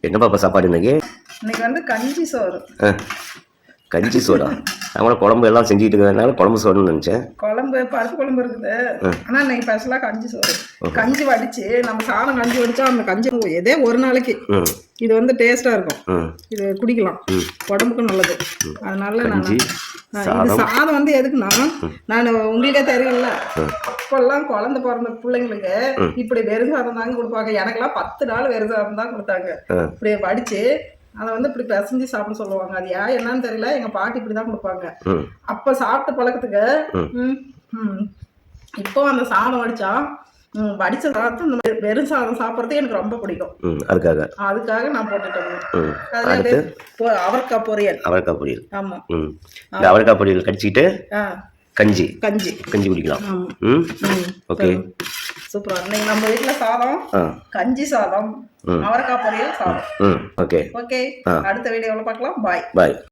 என்ன பாப்பா சாப்பாடு இன்னைக்கு? இன்னைக்கு வந்து கஞ்சி சோறு. கஞ்சி சோறா அவங்கள குழம்பு எல்லாம் செஞ்சுட்டு இருக்கிறதுனால குழம்பு சோறுன்னு நினச்சேன். குழம்பு பருப்பு குழம்பு இருக்குது. ஆனா இன்னைக்கு ஸ்பெஷலாக கஞ்சி சோறு. கஞ்சி வடிச்சு நம்ம சாதம் கஞ்சி வடிச்சா அந்த கஞ்சி எதே ஒரு நாளைக்கு. இது வந்து டேஸ்டா இருக்கும். இது குடிக்கலாம். உடம்புக்கும் நல்லது. அதனால நான் இது சாதம். வந்து எதுக்குன்னா நான் உங்களுக்கே தெரியல அப்பெல்லாம் குழந்தை பிறந்த பிள்ளைங்களுக்கு இப்படி வெறும் சாதம் தாங்க கொடுப்பாங்க. எனக்கெல்லாம் பத்து நாள் வெறும் சாதம் தான் கொடுத்தாங்க. இப்படி வடிச்சு அதை வந்து இப்படி பிசைஞ்சு சாப்பிட சொல்லுவாங்க. அது ஏன் என்னன்னு தெரியல. எங்க பாட்டி இப்படி தான் கொடுப்பாங்க அப்ப சாப்பிட்ட பழக்கத்துக்கு இப்போ அந்த சாதம் வடிச்சா வடிச்ச சாதத்தை இந்த மாதிரி வெறும் சாதம் சாப்பிட்றது எனக்கு ரொம்ப பிடிக்கும். அதுக்காக. அதுக்காக நான் போட்டுட்டேன் அவரைக்காய் பொரியல். அவரைக்காய் பொரியல். ஆமா. இந்த அவரைக்காய் பொரியல் கடிச்சிக்கிட்டு ஆ. கஞ்சி. கஞ்சி. கஞ்சி குடிக்கலாம். ஓகே. சூப்பரா. இன்னைக்கு நம்ம வீட்ல சாதம் கஞ்சி சாதம் அவரைக்காய் பொரியல் சாதம். ஓகே. ஓகே. அடுத்த வீடியோவில் பார்க்கலாம். பாய். பாய்.